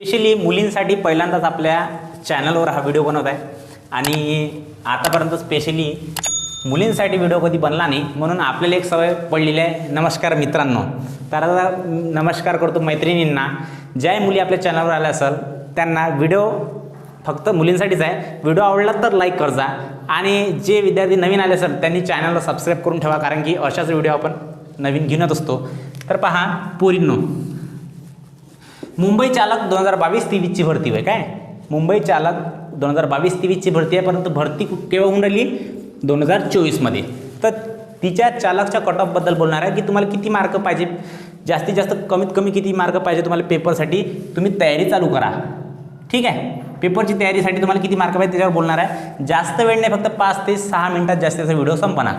Specially मुलींसाठी पहिल्यांदाच आपल्या चॅनलवर हा व्हिडिओ बनवत आहे. आणि आतापर्यंत स्पेशली मुलींसाठी व्हिडिओ कधी बनला नाही म्हणून आपल्याला एक सवय पडलेली आहे. नमस्कार मित्रांनो. तर आता नमस्कार करतो मैत्रिणींना. ज्या मुली आपल्या चॅनलवर आल्या असेल त्यांना व्हिडिओ फक्त मुलींसाठीच आहे. व्हिडिओ आवडला तर लाईक करजा आणि जे विद्यार्थी नवीन आले असेल त्यांनी चॅनलला सबस्क्राईब करून ठेवा कारण की अशाच व्हिडिओ आपण नवीन घेऊनच असतो. तर पहा पोरींनो. मुंबई चालक दोन हजार बावीस तेवीसची भरती होय काय? मुंबई चालक दोन हजार बावीस तेवीसची भरती आहे परंतु भरती केव्हा होऊन राहिली? दोन हजार चोवीसमध्ये. तर तिच्या चालकच्या कट ऑफबद्दल बोलणार आहे की तुम्हाला किती मार्क पाहिजे? जास्तीत जास्त कमीत कमी किती मार्क पाहिजे तुम्हाला पेपरसाठी? तुम्ही तयारी चालू करा. ठीक आहे? पेपरची तयारीसाठी तुम्हाला किती मार्क पाहिजे त्याच्यावर बोलणार आहे. जास्त वेळ नाही फक्त पाच ते सहा मिनिटात जास्तीचा व्हिडिओ संपणार.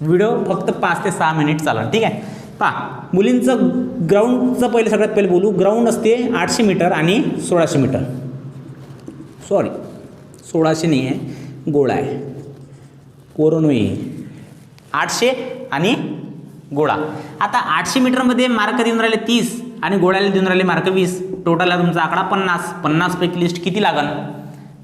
व्हिडिओ फक्त पाच ते सहा मिनिट चालणार. ठीक आहे? पहा मुलींचं ग्राउंडचं पहिले सगळ्यात पहिले बोलू. ग्राउंड असते आठशे मीटर आणि सोळाशे मीटर. सॉरी सोळाशे नाही आहे गोळा आहे. कोरोनोई आठशे आणि गोळा. आता आठशे मीटरमध्ये मार्क देऊन राहिले तीस आणि गोळ्याला देऊन राहिले मार्क वीस. टोटल आहे तुमचा आकडा पन्नास. पन्नासपैकी लिस्ट किती लागन?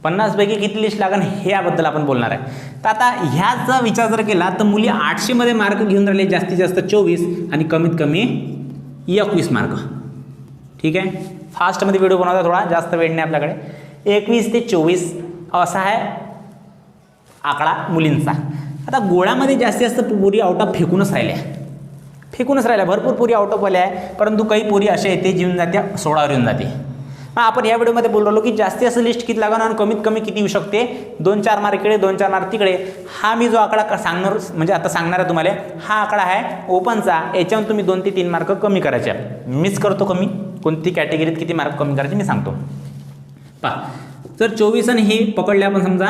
पन्नासपैकी किती लिस्ट लागण हे याबद्दल आपण बोलणार आहे. तर आता ह्याचा विचार जर केला तर मुली आठशेमध्ये मार्क घेऊन राहिले जास्तीत जास्त चोवीस आणि कमीत कमी एकवीस मार्क ठीक आहे? फास्टमध्ये व्हिडिओ बनवता थोडा जास्त वेळ नाही आपल्याकडे. एकवीस ते चोवीस असा आहे आकडा मुलींचा. आता गोळ्यामध्ये जास्तीत जास्त पोरी आउट ऑफ फेकूनच राहिल्या. फेकूनच राहिल्या भरपूर पोरी आउट ऑफ आल्या आहे परंतु काही पोरी अशा येते जीवन जात्या सोळावर येऊन जाते. मग आपण या व्हिडिओमध्ये बोललो राहिलो की जास्ती असं लिस्ट किती लागणार आणि कमीत कमी किती येऊ शकते? दोन चार मार्क इकडे दोन चार मार्क तिकडे. हा मी जो आकडा क- सांगणार म्हणजे आता सांगणार आहे तुम्हाला हा आकडा आहे ओपनचा याच्यावर तुम्ही दोन ते तीन मार्क कमी करायचे. आहे. मीच करतो कमी. कोणती कॅटेगरीत किती मार्क कमी करायचे मी सांगतो. पा जर चोवीस आणि हे पकडले आपण समजा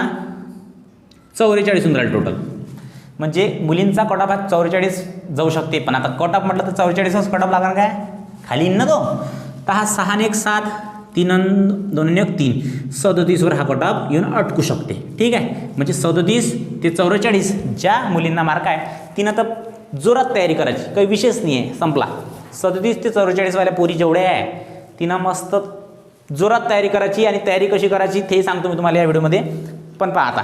चौवेचाळीस होऊन राहिले टोटल म्हणजे मुलींचा कट ऑफ हा चौवेचाळीस जाऊ शकते. पण आता कट ऑफ म्हटलं तर चौवेचाळीसच कट ऑफ लागणार काय? खाली ना तो. तर हा सहा आणि एक सात. तीन अन दोन आणि एक तीन. सदोतीसवर हा कट येऊन अटकू शकते. ठीक आहे? म्हणजे सदोतीस ते चौवेचाळीस ज्या मुलींना मार्क आहे तिनं तर जोरात तयारी करायची. काही विशेष नाही आहे संपला. सदतीस ते चौवेचाळीसवाल्या पोरी जेवढ्या आहे तिनं मस्त जोरात तयारी करायची आणि तयारी कशी करायची ते सांगतो मी तुम्हाला या व्हिडिओमध्ये. पण पहा आता.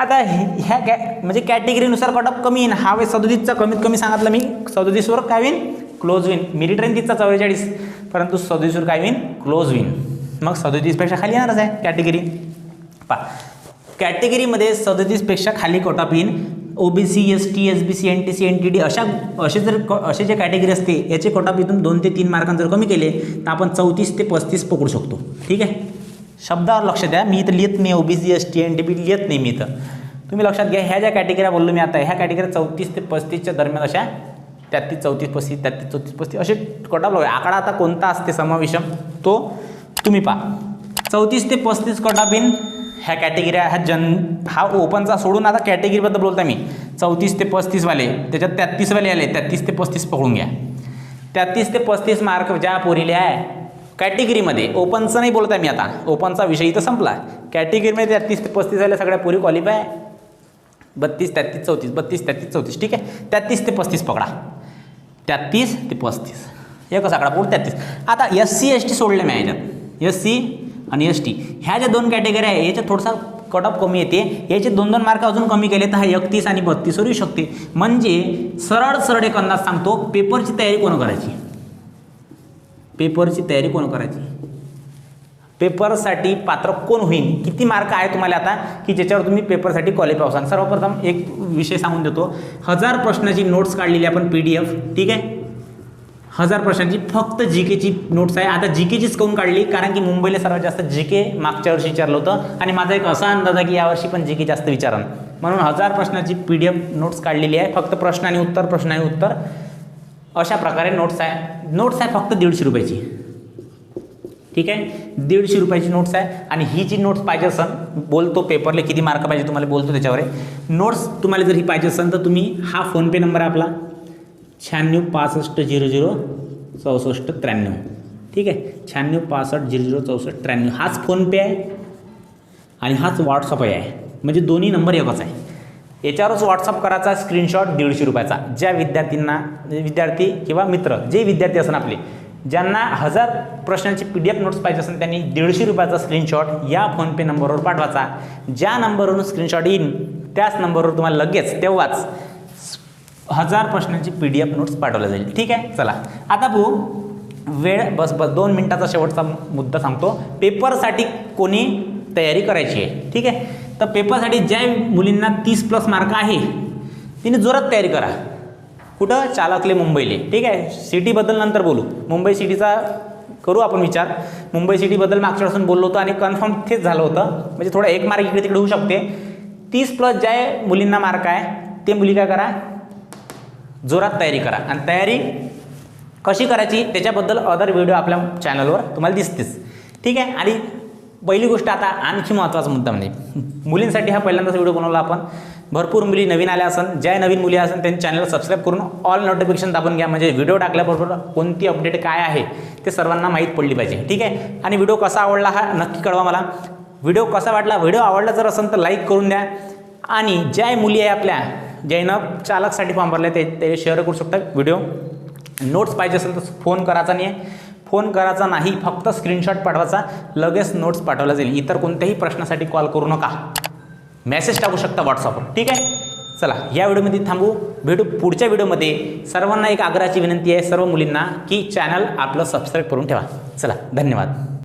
आता हे- ह्या कॅ म्हणजे कॅटेगरीनुसार कटअप कमी येईन. हा वेळ सदोतीसचा कमीत कमी सांगितलं मी. सदोतीसवर काय होईन? क्लोज विन मिरी ट्रेन तिथचा चव्वेचाळीस. परंतु सदोतीसवर काय होईन क्लोज विन मग सदोतीसपेक्षा खाली येणारच आहे कॅटेगरी पहा. कॅटेगरीमध्ये सदोतीसपेक्षा खाली कोटा पिन येईन O B C S T S B C N T C N T D अशा असे जर क- असे जे कॅटेगरी असते याचे कोटा ऑफ दोन ते तीन मार्कांनी जर कमी केले तर आपण चौतीस ते पस्तीस पकडू शकतो. ठीक आहे? शब्दावर लक्ष द्या. मी इथं लिहित नाही O B C S T N T B लिहित नाही मी इथं. तुम्ही लक्षात घ्या ह्या ज्या कॅटेगऱ्या बोललो मी आता ह्या कॅटेगरी चौतीस ते पस्तीसच्या दरम्यान अशा तेहतीस चौतीस पस्तीस तेहतीस चौतीस पस्तीस असे कट ऑफ आकडा आता कोणता असते समाविषम तो तुम्ही पहा. चौतीस ते पस्तीस कट इन ह्या कॅटेगरी ह्या जन हा ओपनचा सोडून आता कॅटेगरीबद्दल बोलतो मी. चौतीस ते पस्तीसवाले त्याच्यात तेहतीसवाले आले तेहतीस ते पस्तीस पकडून घ्या. तेहतीस ते पस्तीस मार्क ज्या पोरीले आहे कॅटेगरीमध्ये ओपनचं नाही बोलत आहे मी आता. ओपनचा विषय इथं संपला. कॅटेगरीमध्ये तेहतीस ते पस्तीस झाले सगळ्या पोरी क्वालिफाय बत्तीस तेहतीस चौतीस बत्तीस तेहतीस चौतीस ठीक आहे? तेहतीस ते पस्तीस पकडा. तेहतीस ते पस्तीस. एकच आकडा पुढे तेहतीस आता एस सी एस टी सोडले मी याच्यात एस सी आणि एस टी ह्या ज्या दोन कॅटेगरी आहे याच्यात थोडासा कट ऑफ कमी येते. याचे दोन दोन मार्क अजून कमी केले तर हा एकतीस आणि बत्तीसवर येऊ शकते. म्हणजे सरळ सरळ एक अंदाज सांगतो पेपरची तयारी कोण करायची? पेपरची तयारी कोण करायची? पेपरसाठी पात्र कोण होईल किती मार्क आहे तुम्हाला आता? की ज्याच्यावर तुम्ही पेपरसाठी क्वालिफाय होसान? सर्वप्रथम एक विषय सांगून देतो. हजार प्रश्नाची नोट्स काढलेली आपण पी डी एफ ठीक आहे? हजार प्रश्नांची फक्त जी केची नोट्स आहे. आता जी केचीच काऊन काढली? कारण की मुंबईला सर्वात जास्त जी के मागच्या वर्षी विचारलं होतं. आणि माझा एक असा अंदाज आहे की यावर्षी पण जी के जास्त विचारण म्हणून हजार प्रश्नाची पी डी एफ नोट्स काढलेली आहे. फक्त प्रश्न आणि उत्तर प्रश्न आणि उत्तर. अशा प्रकारे नोट्स आहे. नोट्स आहे फक्त दीडशे रुपयाची. ठीक आहे? दीडशे रुपयाची नोट्स आहे. आणि ही जी नोट्स पाहिजे असेल बोलतो पेपरला किती मार्क पाहिजे तुम्हाला बोलतो त्याच्यावर आहे. नोट्स तुम्हाला जर ही पाहिजे असेल तर तुम्ही हा फोनपे नंबर आहे आपला. शहाण्णव पासष्ट झिरो झिरो चौसष्ट त्र्याण्णव. ठीक आहे? शहाण्णव पासष्ट झिरो झिरो चौसष्ट त्र्याण्णव. हाच फोनपे आहे. आणि हाच व्हॉट्सअप आहे. म्हणजे दोन्ही नंबर एकच आहे. याच्यावरच व्हॉट्सअप करायचा स्क्रीनशॉट दीडशे रुपयाचा. ज्या विद्यार्थ्यांना विद्यार्थी किंवा मित्र जे विद्यार्थी असणार आपले ज्यांना हजार प्रश्नांची पी डी एफ नोट्स पाहिजे असेल त्यांनी दीडशे रुपयाचा स्क्रीनशॉट या फोनपे नंबरवर पाठवायचा. ज्या नंबरवरून स्क्रीनशॉट येईन त्याच नंबरवर तुम्हाला लगेच तेव्हाच हजार प्रश्नांची पी डी एफ नोट्स पाठवल्या जाईल. ठीक आहे? चला. आता भाऊ वेळ बस बस. दोन मिनटाचा शेवटचा मुद्दा सांगतो. पेपरसाठी कोणी तयारी करायची आहे. ठीक आहे? तर पेपरसाठी ज्या मुलींना तीस प्लस मार्क आहे तिने जोरात तयारी करा. कुठं? चालकले मुंबईले. ठीक आहे? सिटीबद्दल नंतर बोलू. मुंबई सिटीचा करू आपण विचार. मुंबई सिटीबद्दल मागच्या वेळेसून बोललो होतो आणि कन्फर्म तेच झालं होतं. म्हणजे थोडं एक मार्क इकडे तिकडे होऊ शकते. तीस प्लस ज्या मुलींना मार्क आहे ते मुली काय करा? जोरात तयारी करा. आणि तयारी कशी करायची? त्याच्याबद्दल अदर व्हिडिओ आपल्या चॅनलवर तुम्हाला दिसतेच. ठीक आहे? आणि पहिली गोष्ट आता आणखी महत्त्वाचा मुद्दा म्हणजे मुलींसाठी हा पहिल्यांदाच व्हिडिओ बनवला आपण. भरपूर मुली नवीन आल्या असन ज्या नवीन मुली असेल त्यांनी चॅनलला सबस्क्राईब करून ऑल नोटिफिकेशन दाबून घ्या. म्हणजे व्हिडिओ टाकल्याबरोबर कोणती अपडेट काय आहे ते सर्वांना माहीत पडली पाहिजे. ठीक आहे? आणि व्हिडिओ कसा आवडला हा नक्की कळवा मला. व्हिडिओ कसा वाटला व्हिडिओ आवडला जर असेल तर लाईक करून द्या. आणि ज्या मुली आहे आपल्या ज्यानं चालकसाठी फॉर्म भरले ते ते शेअर करू शकतात व्हिडिओ नोट्स पाहिजे असेल तर फोन करायचा नाही आहे फोन करायचा नाही फक्त स्क्रीनशॉट पाठवायचा लगेच नोट्स पाठवला जाईल. इतर कोणत्याही प्रश्नासाठी कॉल करू नका. मेसेज टाकू शकता व्हॉट्सअपवर ठीक आहे? चला या व्हिडिओमध्ये थांबू. भेटू पुढच्या व्हिडिओमध्ये. सर्वांना एक आग्रहाची विनंती आहे सर्व मुलींना की चॅनल आपलं सबस्क्राईब करून ठेवा. चला धन्यवाद.